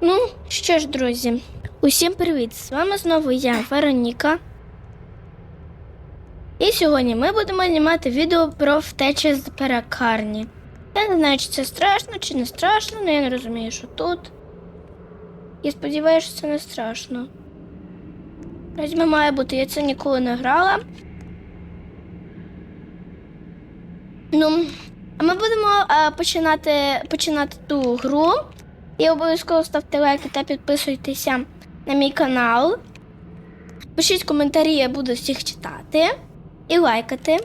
Ну, що ж, друзі, усім привіт! З вами знову я, Вероніка. І сьогодні ми будемо знімати відео про втечі з перекарні. Я не знаю, чи це страшно, чи не страшно, але я не розумію, що тут. І сподіваюся, що це не страшно. Візьме має бути, я це ніколи не грала. Ну, а ми будемо е, починати, починати ту гру. І обов'язково ставте лайки та підписуйтеся на мій канал. Пишіть коментарі, я буду всіх читати і лайкати.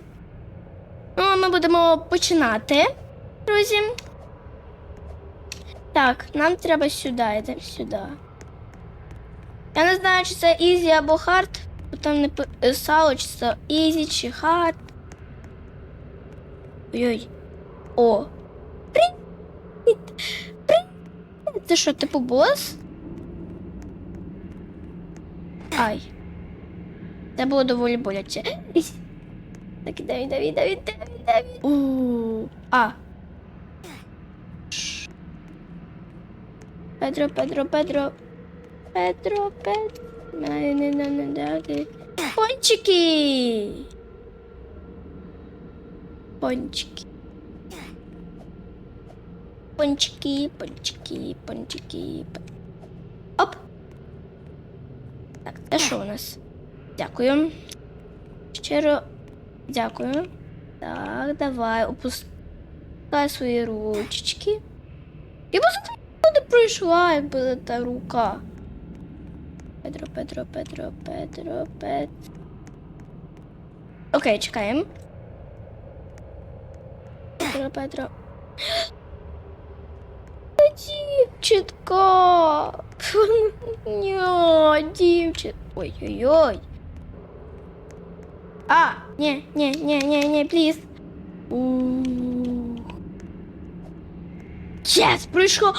Ну, а ми будемо починати, друзі. Так, нам треба сюди, йдемо сюди. Я не знаю, чи це ізі або хард, бо там не писало, чи це ізі чи хард. Ой-ой. О. Привіт! Привіт! Це що, типу бос? Ай. Це було доволі боляче. Так, Давід, Давід, Давід, Давід, Давід. У. А. Ш. Петро, Петро, Петро. Петро, Петро. Не, не, не, не. Пончики. Пончики. Пончики, пончики, пончики. пон- Оп. Так, це що у нас? Дякую. Щиро дякую. Так, давай, опускай свої ручечки. Я просто не пройшла, якби та рука. Петро, Петро, Петро, Петро, Петро. Окей, чекаємо. Петро, Петро. Дівчинка. Ня, дівчинка. Ой-ой-ой. А, ні, ні, ні, ні, ні, пліз. Єс, пройшло.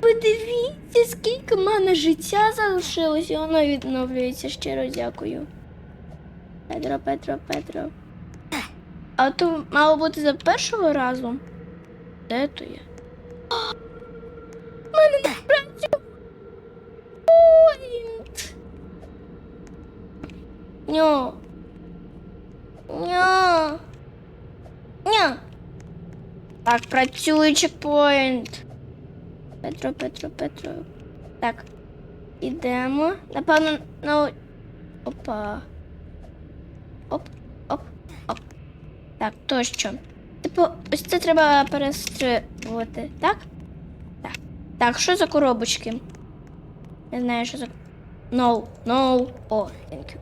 Подивіться, скільки в мене життя залишилось, і воно відновлюється. Щиро дякую. Петро, Петро, Петро. А то мало бути за першого разу. Де то є? Мене не працює. Ньо. Ньо. Ньо. Так, працює чекпоінт. Петро, Петро, Петро. Так. Ідемо. Напевно, ну. Опа. Оп, оп, оп. Так, то що? Типу, ось це треба перестрибувати, так? Так. Що за коробочки? Не знаю, що за. No, no. О, thank you.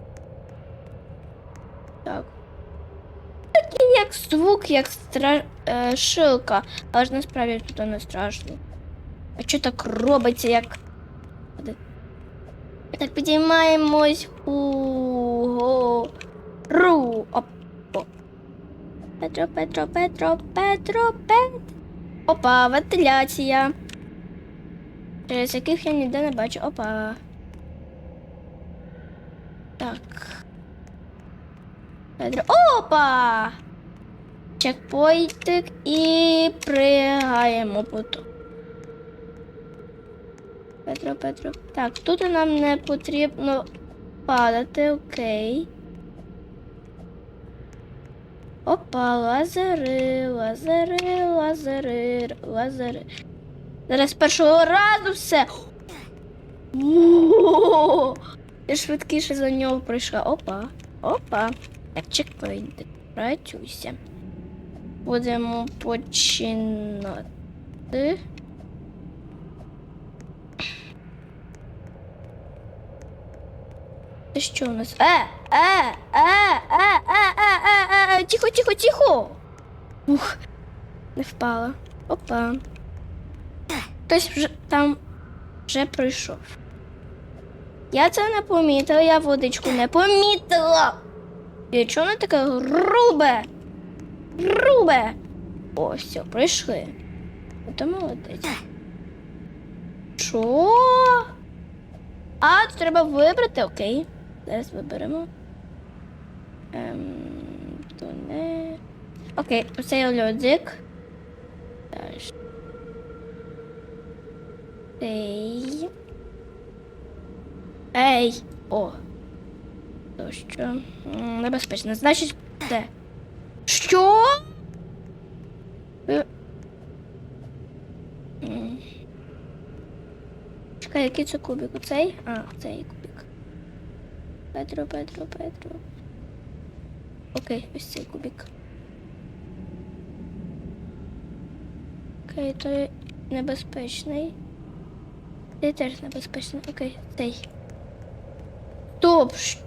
Так. Такий як звук, як стра... е. Але ж насправді тут не страшно. А що так робиться, як. Так, підіймаємось угору. Оп. О. Петро, Петро, Петро, Петро, Петро. Опа, вентиляція. Через яких я ніде не бачу. Опа. Так. Опа! Чекпоінтик і пригаємо потім. Петро, Петро. Так, тут нам не потрібно падати, окей. Опа, лазери, лазери, лазери, лазери. Зараз першого разу все. О, Я швидкіше за нього пройшла. Опа, опа. Так, чекпоінти. Працюйся. Будемо починати. Це що у нас? Е, е, е, е, е, е, е, е, тихо, тихо, тихо. Ух, не впала. Опа. Хтось вже там вже пройшов. Я це не помітила, я водичку не помітила. І чого воно таке грубе? Грубе. О, все, пройшли. Ото молодець. Що? А, тут треба вибрати, окей. Зараз виберемо. Ем, то не. Окей, оцей льодик. Далі. Ей. Ей. О. То що? Небезпечно. Значить, де? Що? Е. Чекай, який це кубик? Оцей? А, цей кубик. Петро, Петро, Петро. Окей, ось цей кубик. Окей, той небезпечний. Цей теж небезпечний. Окей, цей. Стоп! ш-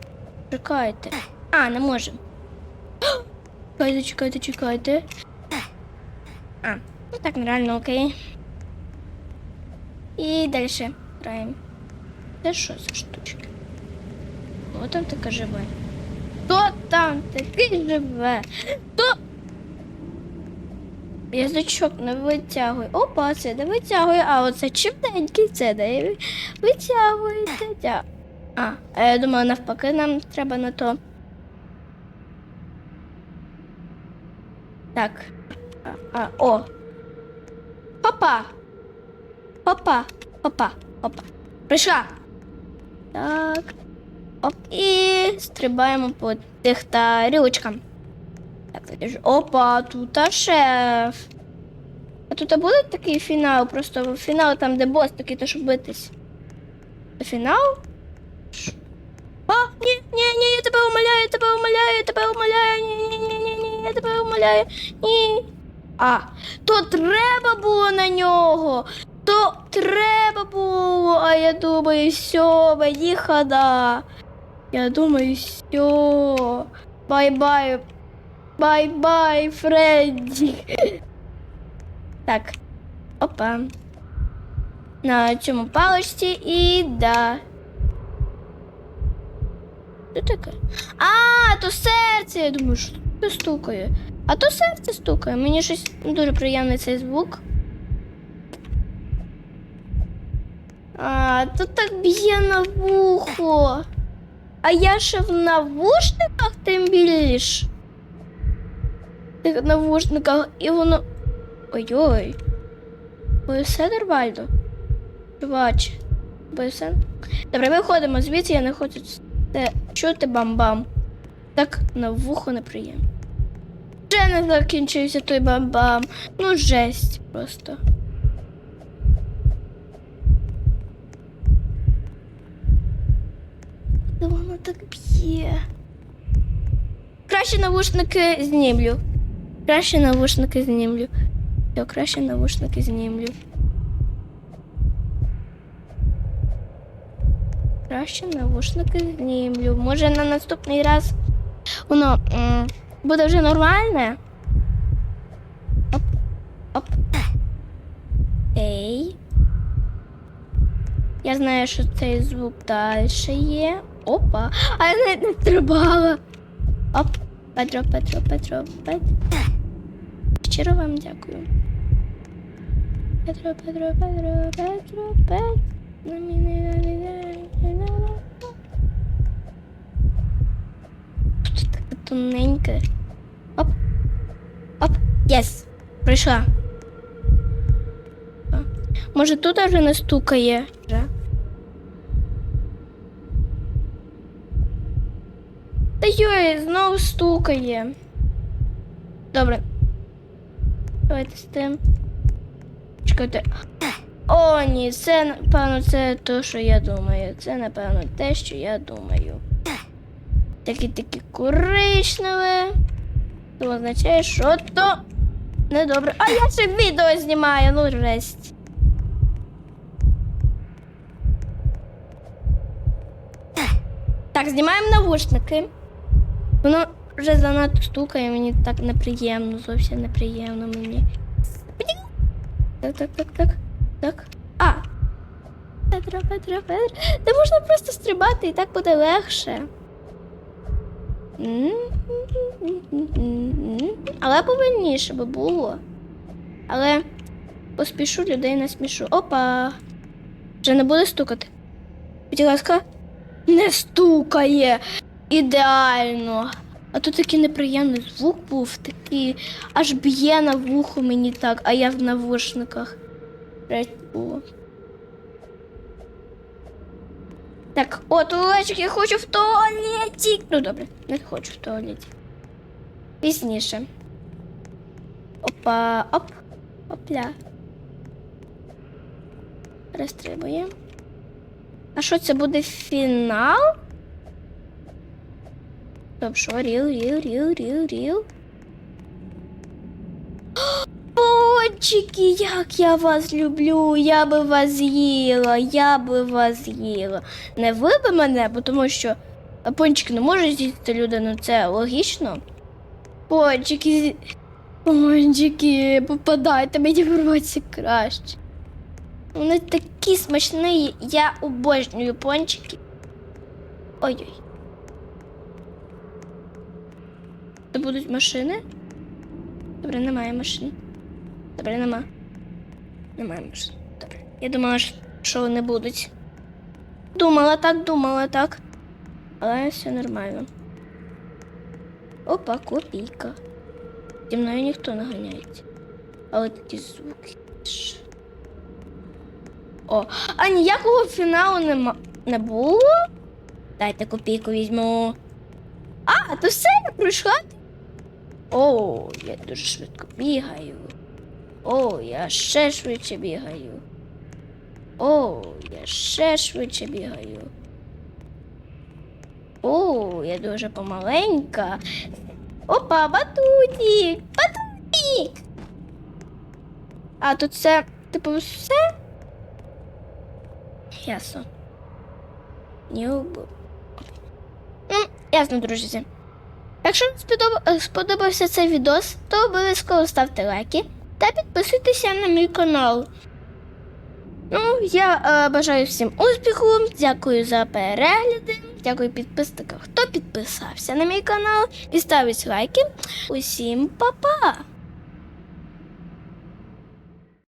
Чекайте. А, не можемо. Чекайте, чекайте, чекайте. А, ну так, нереально, окей. І далі граємо. Це що за штучки? Хто там таке живе? Хто там такий живе? Хто? Язичок не витягуй. Опа, це не витягує. А оце чимненький, це не витягується. Тя- А, а я думала, навпаки, нам треба на то. Так. А, о. Папа. Папа. Папа. Папа. Прийшла. Так. Оп. І стрибаємо по тих тарілочкам. Так. Опа, тут а шеф. А тут буде такий фінал, просто фінал там, де бос такий, то щоб битись. Фінал? А, ні, ні, ні, я тебе умоляю, я тебе умоляю, я тебе умоляю, ні, ні, ні, ні, ні, я тебе умоляю, ні. А, то треба було на нього. То треба було, а я думаю, все, мені хана. Я думаю, все. Бай-бай. Бай-бай, Фредді. Так. Опа. На цьому паличці і да. Що таке? А, то серце. Я думаю, що стукає. А то серце стукає. Мені щось дуже приємний цей звук. А, то так б'є на вухо. А я ще в навушниках тим більш. Тих навушниках і воно. Ой-ой. Ви все нормально? Чувач. Все? Добре, виходимо звідси, я не хочу це чути бам-бам. Так на вухо неприємно. Вже не закінчився той бам-бам. Ну, жесть просто. Воно так б'є. Краще навушники знімлю. Краще навушники знімлю. Все, краще навушники знімлю. Краще навушники знімлю. Може на наступний раз воно м, буде вже нормальне. Оп. Оп. Ей. Я знаю, що цей звук далі є. Опа. А я навіть не стрибала. Оп. Петро, Петро, Петро, Петро. Щиро вам дякую. Петро, Петро, Петро, Петро, Петро. Тут таке тоненьке. Оп. Оп. Єс. Прийшла. Може тут вже не стукає? Та йой, знову стукає. Добре. Давайте з тим. Чекайте. О, ні, це, напевно, це те, що я думаю. Це, напевно, те, що я думаю. Такі такі коричневе. Це означає, що то недобре. А я ще відео знімаю, ну жесть. Так, знімаємо навушники. Воно вже занадто стукає, мені так неприємно, зовсім неприємно мені. Так, так, так, так. Так. А. Петро, Петро, Петро. Та можна просто стрибати і так буде легше. Але повільніше би було. Але поспішу людей не смішу. Опа. Вже не буде стукати. Будь ласка, не стукає. Ідеально. А тут такий неприємний звук був, такий аж б'є на вухо мені так, а я в навушниках. Було. Так, о, я хочу в туалеті. Ну добре, не хочу в туалеті. Пізніше. Опа, оп, опля. Розстрибуємо. А що це буде фінал? Стоп, що? Ріл, ріл, ріл, ріл, ріл. Пончики, як я вас люблю, я би вас з'їла, я би вас з'їла. Не ви би мене, бо тому що пончики не можуть з'їсти людину, це логічно. Пончики, пончики, попадайте мені в році краще. Вони такі смачні, я обожнюю пончики. Ой-ой. Це будуть машини? Добре, немає машин. Добре, нема. Немає машин. Добре. Я думала, що- вони будуть. Думала так, думала так. Але все нормально. Опа, копійка. Зі мною ніхто не ганяється. Але такі звуки. О, а ніякого фіналу нема... не було. Дайте копійку візьму. А, то все, я пройшла. О, я дуже швидко бігаю. О, я ще швидше бігаю. О, я ще швидше бігаю. О, я дуже помаленька. Опа, батутик! Батутик! А тут це, типу, все? Ясно. Нюб. Ясно, друзі. Якщо вам е, сподобався цей відос, то обов'язково ставте лайки та підписуйтеся на мій канал. Ну, я е, бажаю всім успіху, дякую за перегляди, дякую підписникам, хто підписався на мій канал і ставить лайки. Усім па-па!